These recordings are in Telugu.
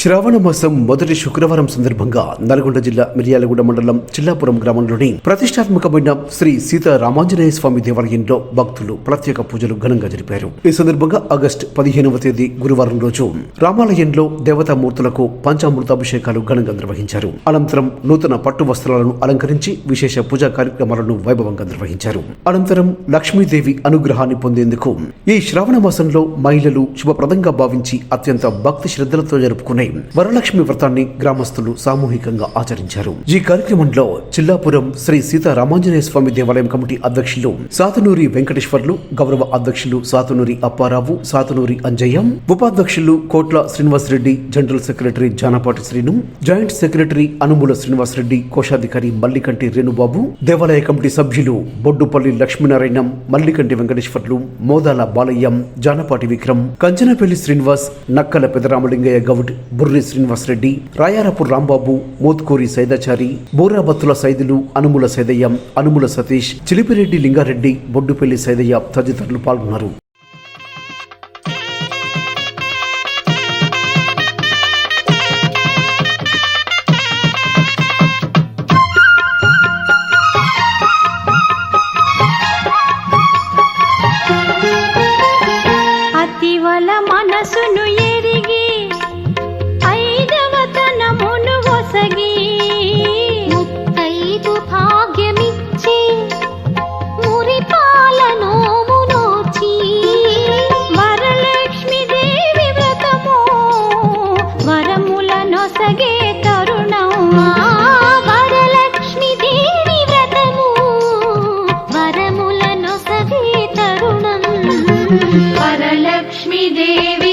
శ్రావణ మాసం మొదటి శుక్రవారం సందర్భంగా నల్గొండ జిల్లా మిర్యాలగూడ మండలం చిల్లాపురం గ్రామంలోని ప్రతిష్టాత్మకమైన శ్రీ సీతారామాంజనేయ స్వామి దేవాలయంలో భక్తులు ప్రత్యేక పూజలు ఘనంగా జరిపారు. ఈ సందర్భంగా ఆగస్టు పదిహేనవ తేదీ గురువారం రోజు రామాలయంలో దేవతామూర్తులకు పంచామృతాభిషేకాలు ఘనంగా నిర్వహించారు. అనంతరం నూతన పట్టు వస్త్రాలను అలంకరించి విశేష పూజా కార్యక్రమాలను వైభవంగా నిర్వహించారు. అనంతరం లక్ష్మీదేవి అనుగ్రహాన్ని పొందేందుకు ఈ శ్రావణ మాసంలో మహిళలు శుభప్రదంగా భావించి అత్యంత భక్తి శ్రద్ధలతో జరుపుకునే వరలక్ష్మి వ్రతాన్ని గ్రామస్తులు సామూహికంగా ఆచరించారు. ఈ కార్యక్రమంలో చిల్లాపురం శ్రీ సీతారామాంజనేయ స్వామి దేవాలయం కమిటీ అధ్యక్షులు సాతునూరి వెంకటేశ్వర్లు గౌరవ అధ్యక్షులు సాతునూరి అప్పారావు సాతునూరి అంజయ్య ఉపాధ్యక్షులు Kotla Srinivasa Reddy general secretary Janapati Srinu joint secretary Anumula Srinivasa Reddy కోశాధికారి మల్లికంటి రేణుబాబు దేవాలయ కమిటీ సభ్యులు బొడ్డుపల్లి లక్ష్మీనారాయణం మల్లికంటి వెంకటేశ్వర్లు మోదాల బాలయ్యం జానపాటి విక్రమ్ కంచనపల్లి శ్రీనివాస్ నక్కల పెదరామలింగయ్య గౌడ్ బుర్రి శ్రీనివాసరెడ్డి రాయారపు రాంబాబు మోత్కూరి సైదాచారి బోరాబత్తుల సైదులు అనుముల సైదయ్య అనుముల సతీష్ చిలిపిరెడ్డి లింగారెడ్డి బొడ్డుపల్లి సైదయ్య తదితరులు పాల్గొన్నారు. लक्ष्मी देवी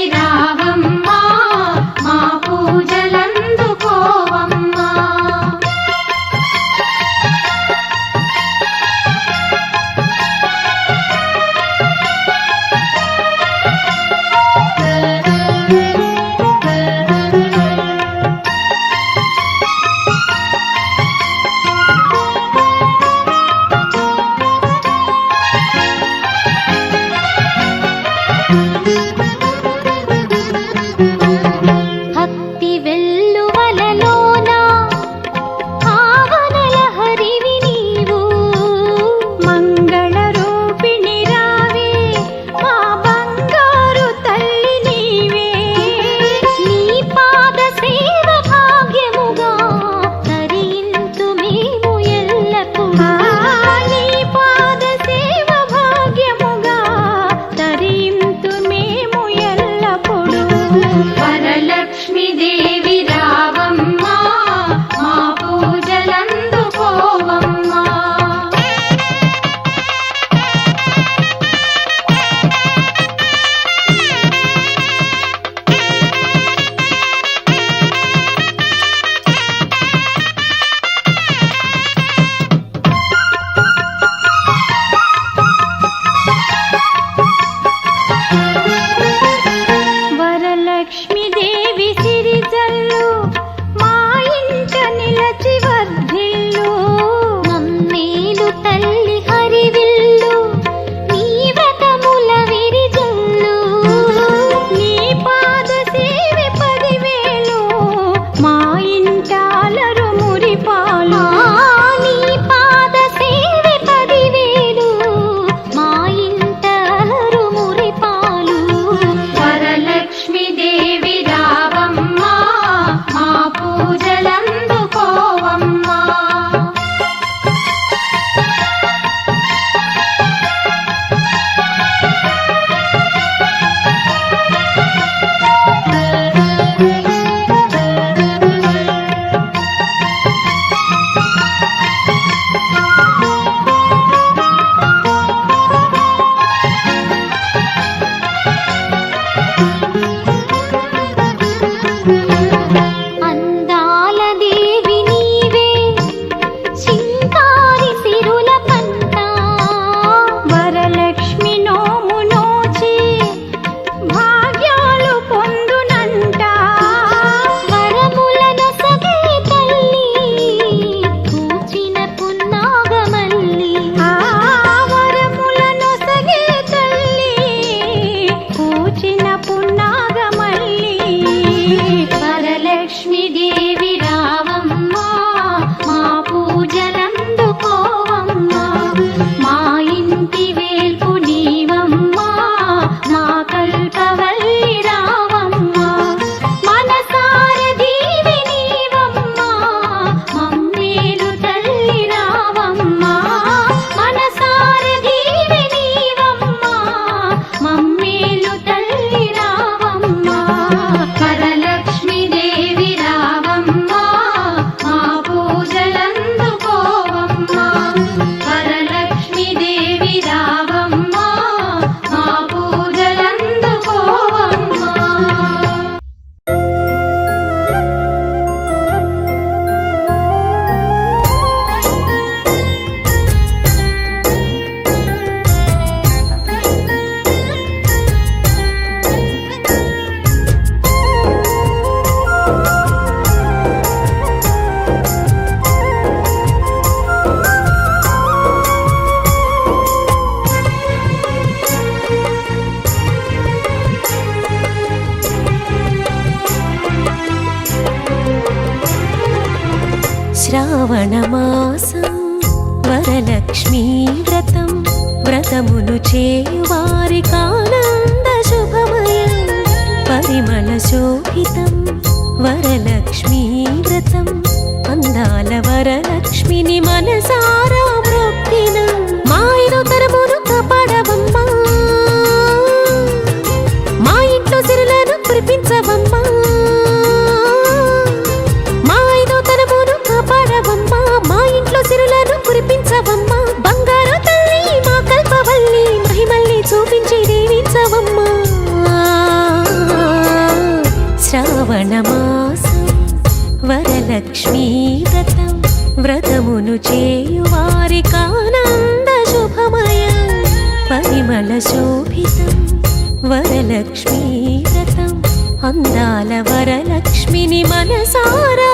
అందాల వరలక్ష్మిని మనసారా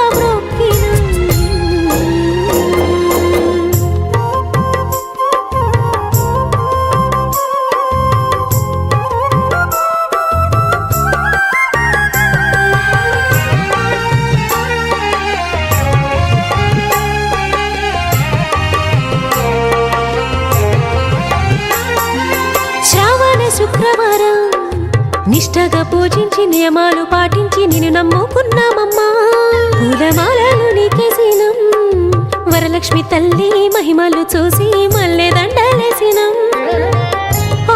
నిష్టగా పూజించి నియమాలు పాటించి నిన్ను నమ్ముకున్నామమ్మా. పూలమాలలు నీకేసినం వరలక్ష్మి తల్లి మహిమలు చూసి మల్లె దండలేసినం.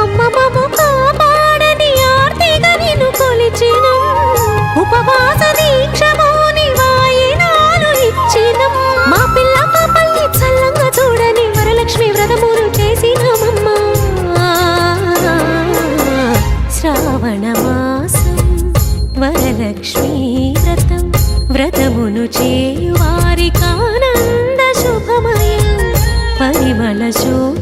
అమ్మ మమ్ము కాపాడని ఆర్తిగా నిన్ను కొలిచినం. ఉపవాస వరలక్ష్మీ వ్రతం వ్రతమును చేయువారి వారికానంద శుభమయ పరిమళ శోభితం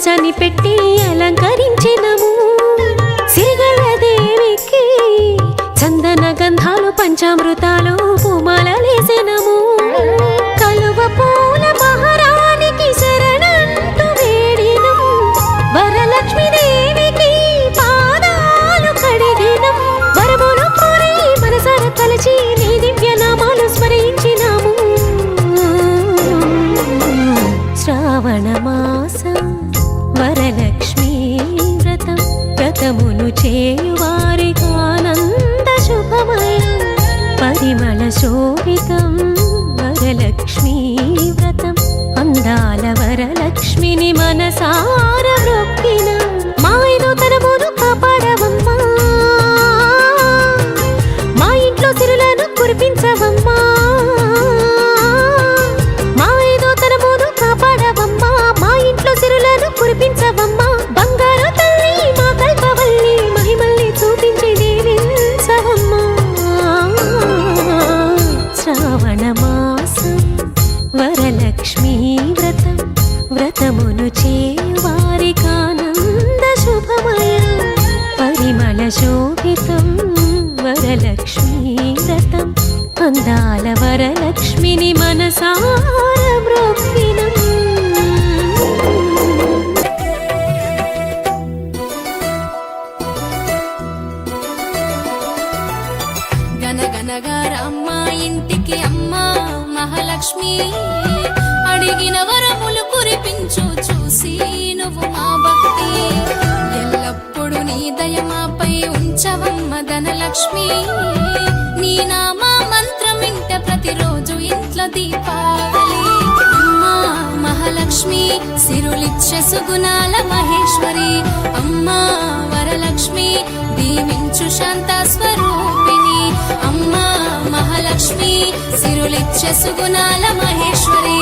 కలశాన్ని పెట్టి అలంకరించినము. సిరిగల దేవికి చందన గంధాలు పంచామృతాలు పూమాలలేసినము లేసినము శ్రావణమాసం వరలక్ష్మీ వ్రతం వ్రతమును చేయువారికానంద శుభమయం. పరిమళ శోభితం వరలక్ష్మీ వ్రతం అందాల వరలక్ష్మిని మనసా సుగుణాల మహేశ్వరి అమ్మా వరలక్ష్మి దీవించు శాంత స్వరూపిణి. అమ్మా మహాలక్ష్మి సిరులిచ్చ సుగుణాల మహేశ్వరి.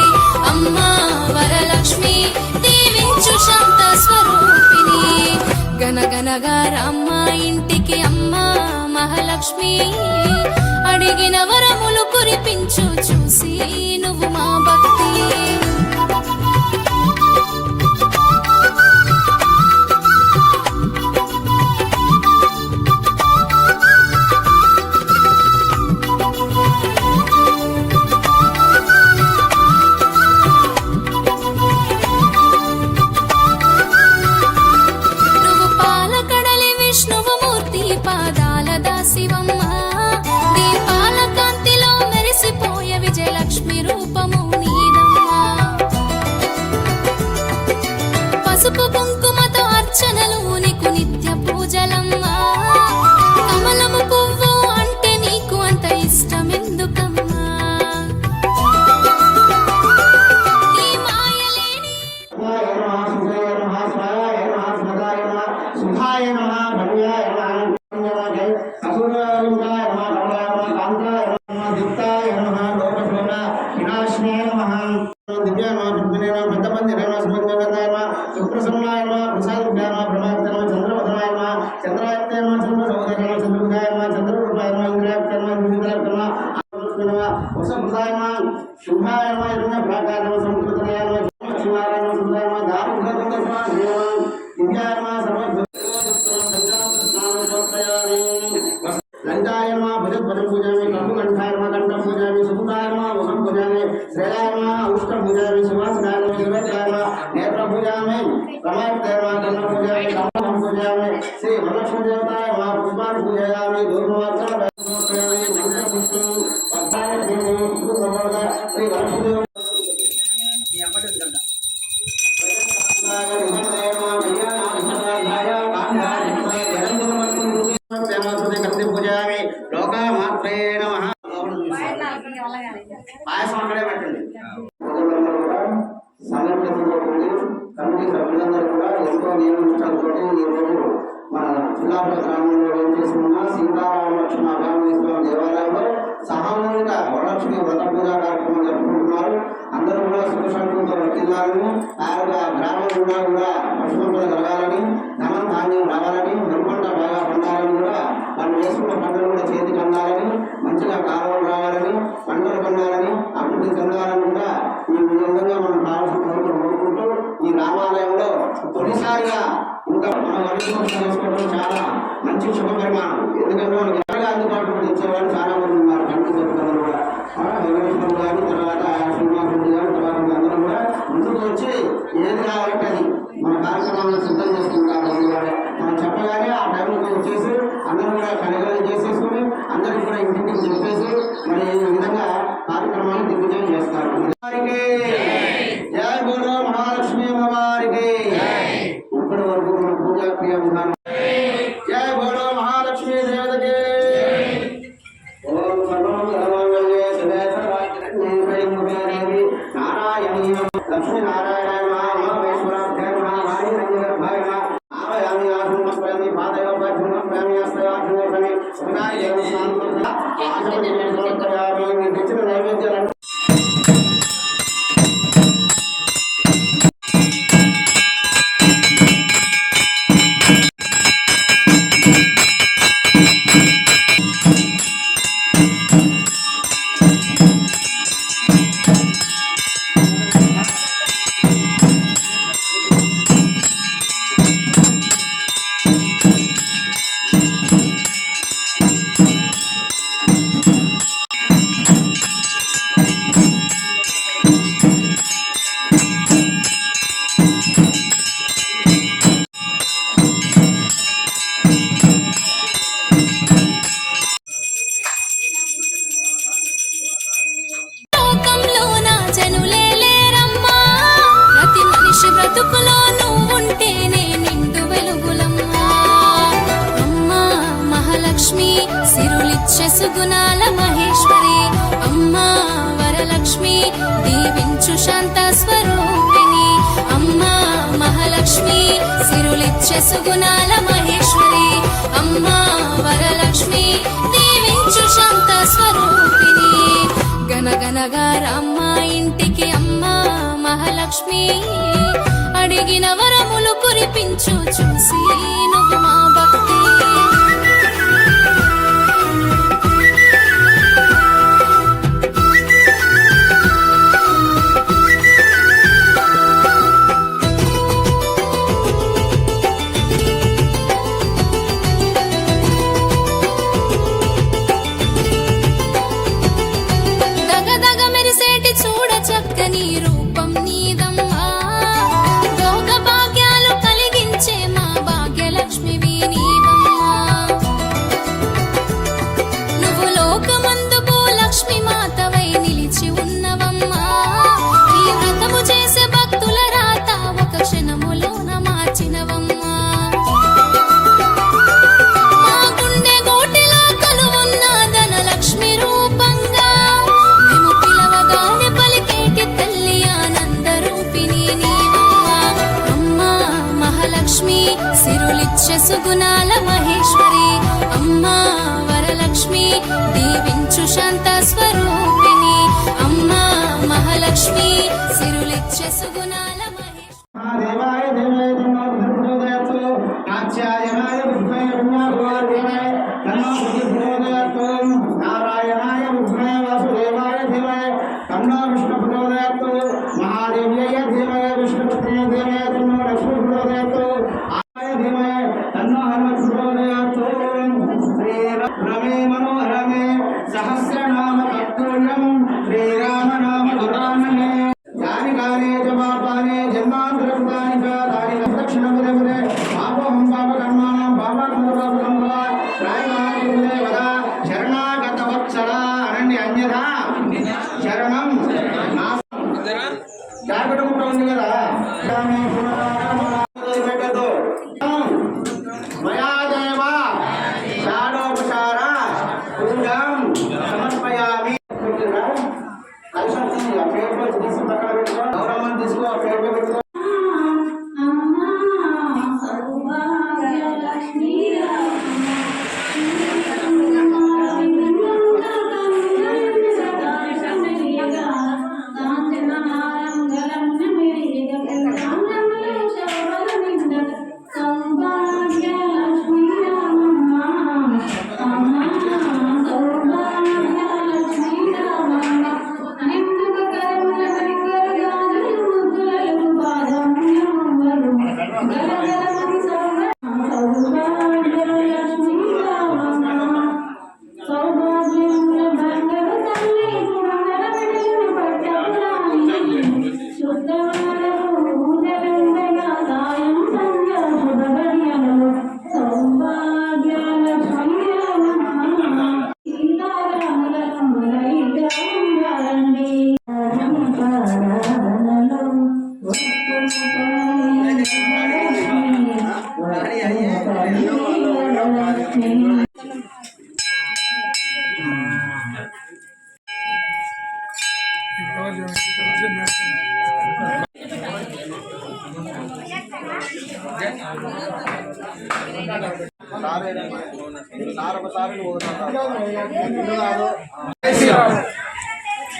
అమ్మా వరలక్ష్మి దీవించు శాంత స్వరూపిణి. గనగనగా రామ్మ ఇంటికి అమ్మా మహాలక్ష్మి. అడిగిన వరములు కురిపించు చూసి నువ్వు మా భక్తి. vez más. లక్ష్మి వ్రత పూజ కార్యక్రమం జరుపుకుంటున్నారు. అందరూ కూడా సుఖశాంతంతో వర్తిల్లాలని ఆ యొక్క గ్రామం కూడా కూడా పశుసంపద కలగాలని ధనం ధాన్యం రావాలని నిర్మంట బాగా పొందాలని కూడా వాళ్ళు వేసుకున్న పంటలు కూడా చేతికి అందాలని మంచిగా కాలువలు రావాలని పంటలు పండాలని అభివృద్ధి చెందాలని కూడా ఈ విధంగా మనం కావాల్సిన కోరుకుంటూ ఈ రామాలయంలో తొలిసారిగా ఇంకా మనం చాలా మంచి శుభపరిమాణం. ఎందుకంటే మనకి ఎలాగా అందుబాటులో తెచ్చేవాళ్ళు చాలా మంది వెంకటేశ్వరరావు గారు తర్వాత శ్రీనివాస రెడ్డి గారు తర్వాత అందరూ కూడా ముందుకు వచ్చి ఏది కావాలంటే అది మన కార్యక్రమాలను సిద్ధం చేసుకుంటారు. మనం చెప్పగానే ఆ టైంకి వచ్చేసి అందరూ కూడా కనుగొన చేసి చేసుగుణాల మహేశ్వరి అమ్మా వరలక్ష్మి దేవించు శాంత స్వరూపిణి. గనగనగా రమ్మ ఇంటికి అమ్మా మహాలక్ష్మి. అడిగిన వరములు కురిపించు చూసి నువ్వు మా భక్తి. శ్రీరమే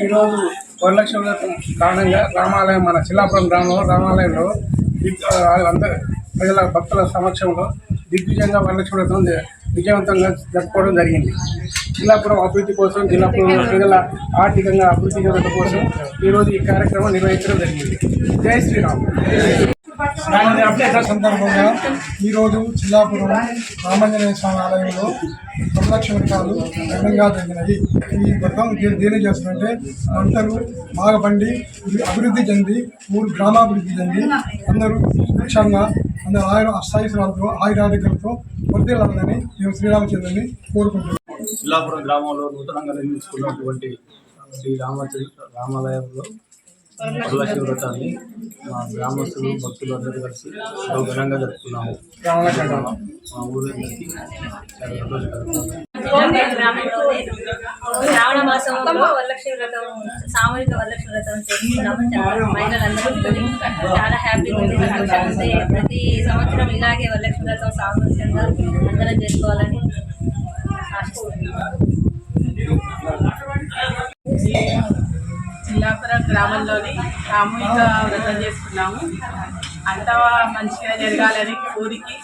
ఈరోజు వరలక్ష్మి కారణంగా రామాలయం మన చిల్లాపురం గ్రామంలో రామాలయంలో అందరి ప్రజల భక్తుల సమక్షంలో దిగ్విజయంగా వరలక్ష్మి వ్రతం విజయవంతంగా జరుపుకోవడం జరిగింది. చిల్లాపురం అభివృద్ధి కోసం జిల్లాపురం ప్రజల ఆర్థికంగా అభివృద్ధి కోసం ఈరోజు ఈ కార్యక్రమం నిర్వహించడం జరిగింది. జై శ్రీరామ్. దాని సందర్భంగా ఈరోజు చిల్లాపురం రామాంజనేయ స్వామి ఆలయంలో వరలక్ష్మి వ్రతాలు ఘనంగా ఈ వ్రతం దేని చేస్తుందంటే పంటలు బాగా పండి అభివృద్ధి చెంది ఊరు గ్రామాభివృద్ధి చెంది అందరూ సుభిక్షంగా అందరూ ఆయుర అస్థాయిశ్రాలతో ఆయురాధికలతో వర్ధిల్లాలని మేము శ్రీరామచంద్రుని కోరుకుంటున్నాం. చిల్లాపురం గ్రామంలో నూతనంగా నిర్మించుకున్నటువంటి శ్రీ రామచంద్ర రామాలయంలో వరలక్ష్మి వ్రతాన్ని మా గ్రామస్తులు భక్తులు అందరూ కలిసి ఎంతో ఘనంగా జరుపుకున్నాము. మా ఊరు శ్రావణ మాసంలో వరలక్ష్మి వ్రతం సామూహిక వరలక్ష్మి వ్రతం చేస్తున్నాము చాలా మహిళలందరూ చాలా హ్యాపీగా ఉంది. సంతోషంగా ప్రతి సంవత్సరం ఇలాగే వరలక్ష్మి వ్రతం సామూహికంగా అందరం చేసుకోవాలని ఆశిస్తున్నాను చిల్లాపురం గ్రామంలోని సామూహిక వ్రతం చేసుకున్నాము. అంతా మంచిగా జరగాలని కోరికి.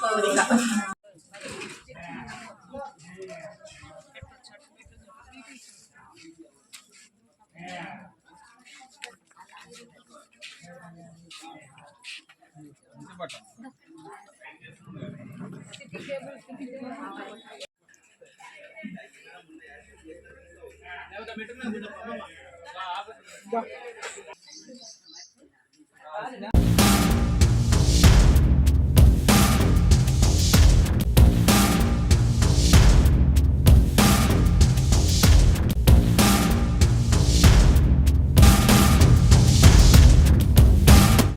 కోరిక. বাহ